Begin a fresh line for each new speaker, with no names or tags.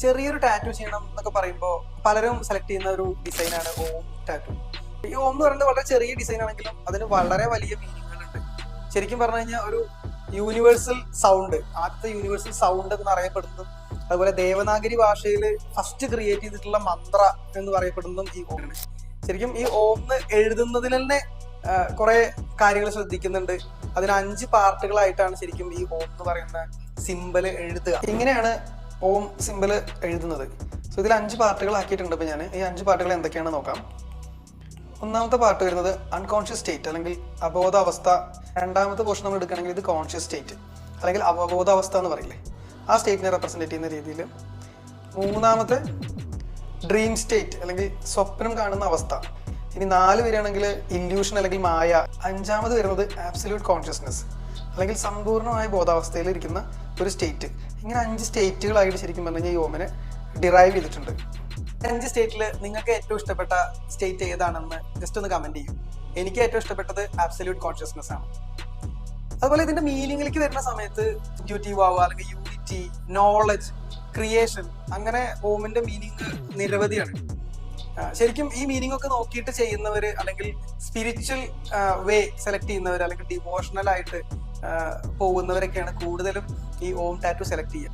ചെറിയൊരു ടാറ്റു ചെയ്യണം എന്നൊക്കെ പറയുമ്പോൾ പലരും സെലക്ട് ചെയ്യുന്ന ഒരു ഡിസൈനാണ് ഓം ടാറ്റു ഈ ഓം എന്ന് പറയുന്നത് വളരെ ചെറിയ ഡിസൈൻ ആണെങ്കിലും അതിന് വളരെ വലിയ മീനിങ്ങുകളുണ്ട് ശരിക്കും പറഞ്ഞു കഴിഞ്ഞാൽ ഒരു യൂണിവേഴ്സൽ സൗണ്ട് ആദ്യത്തെ യൂണിവേഴ്സൽ സൗണ്ട് എന്ന് അറിയപ്പെടുന്നതും അതുപോലെ ദേവനാഗരി ഭാഷയിൽ ഫസ്റ്റ് ക്രിയേറ്റ് ചെയ്തിട്ടുള്ള മന്ത്ര എന്ന് പറയപ്പെടുന്നതും ഈ ഓമാണ് ശരിക്കും ഈ ഓം എഴുതുന്നതിൽ തന്നെ കുറെ കാര്യങ്ങൾ ശ്രദ്ധിക്കുന്നുണ്ട്. അതിന് അഞ്ച് പാർട്ടുകളായിട്ടാണ് ശരിക്കും ഈ ഓം എന്ന് പറയുന്ന സിമ്പൽ എഴുതുക. ഇങ്ങനെയാണ് ഓം സിമ്പിൾ എഴുതുന്നത്. സോ ഇതിൽ അഞ്ച് പാർട്ടുകൾ ആക്കിയിട്ടുണ്ട് ഇപ്പൊ ഞാൻ ഈ അഞ്ച് പാർട്ടുകൾ എന്തൊക്കെയാണെന്ന് നോക്കാം. ഒന്നാമത്തെ പാർട്ട് വരുന്നത് അൺകോൺഷ്യസ് സ്റ്റേറ്റ് അല്ലെങ്കിൽ അബോധാവസ്ഥ രണ്ടാമത്തെ പോർഷൻ നമ്മൾ എടുക്കുകയാണെങ്കിൽ ഇത് കോൺഷ്യസ് സ്റ്റേറ്റ് അല്ലെങ്കിൽ അവബോധാവസ്ഥ എന്ന് പറയില്ലേ. ആ സ്റ്റേറ്റിനെ റെപ്രസെന്റ് ചെയ്യുന്ന രീതിയിൽ മൂന്നാമത്തെ ഡ്രീം സ്റ്റേറ്റ് അല്ലെങ്കിൽ സ്വപ്നം കാണുന്ന അവസ്ഥ. ഇനി നാല് വരികയാണെങ്കിൽ ഇല്യൂഷൻ അല്ലെങ്കിൽ മായ. അഞ്ചാമത് വരുന്നത് ആബ്സല്യൂട്ട് കോൺഷ്യസ്നെസ് അല്ലെങ്കിൽ സമ്പൂർണമായ ബോധാവസ്ഥയിൽ ഇരിക്കുന്ന ഒരു സ്റ്റേറ്റ് ഇങ്ങനെ അഞ്ച് സ്റ്റേറ്റുകളായിട്ട് ശരിക്കും പറഞ്ഞു കഴിഞ്ഞാൽ ഈ ഓമനെ ഡിറൈവ് ചെയ്തിട്ടുണ്ട്. അഞ്ച് സ്റ്റേറ്റിൽ നിങ്ങൾക്ക് ഏറ്റവും ഇഷ്ടപ്പെട്ട സ്റ്റേറ്റ് ഏതാണെന്ന് ജസ്റ്റ് ഒന്ന് കമന്റ് ചെയ്യും. എനിക്ക് ഏറ്റവും ഇഷ്ടപ്പെട്ടത് ആബ്സല്യൂട്ട് കോൺഷ്യസ്നെസ് ആണ്. അതുപോലെ ഇതിന്റെ മീനിങ്ങിലേക്ക് വരുന്ന സമയത്ത് ഇന്റ്യൂട്ടീവ് ആവുക അല്ലെങ്കിൽ യൂണിറ്റി നോളജ് ക്രിയേഷൻ അങ്ങനെ ഓമിന്റെ മീനിങ് നിരവധിയാണ്. ശരിക്കും ഈ മീനിങ് ഒക്കെ നോക്കിയിട്ട് ചെയ്യുന്നവർ അല്ലെങ്കിൽ സ്പിരിച്വൽ വേ സെലക്ട് ചെയ്യുന്നവർ അല്ലെങ്കിൽ ഡിവോഷണൽ ആയിട്ട് പോകുന്നവരൊക്കെയാണ് കൂടുതലും ഈ ഓം ടാറ്റു സെലക്ട് ചെയ്യുക.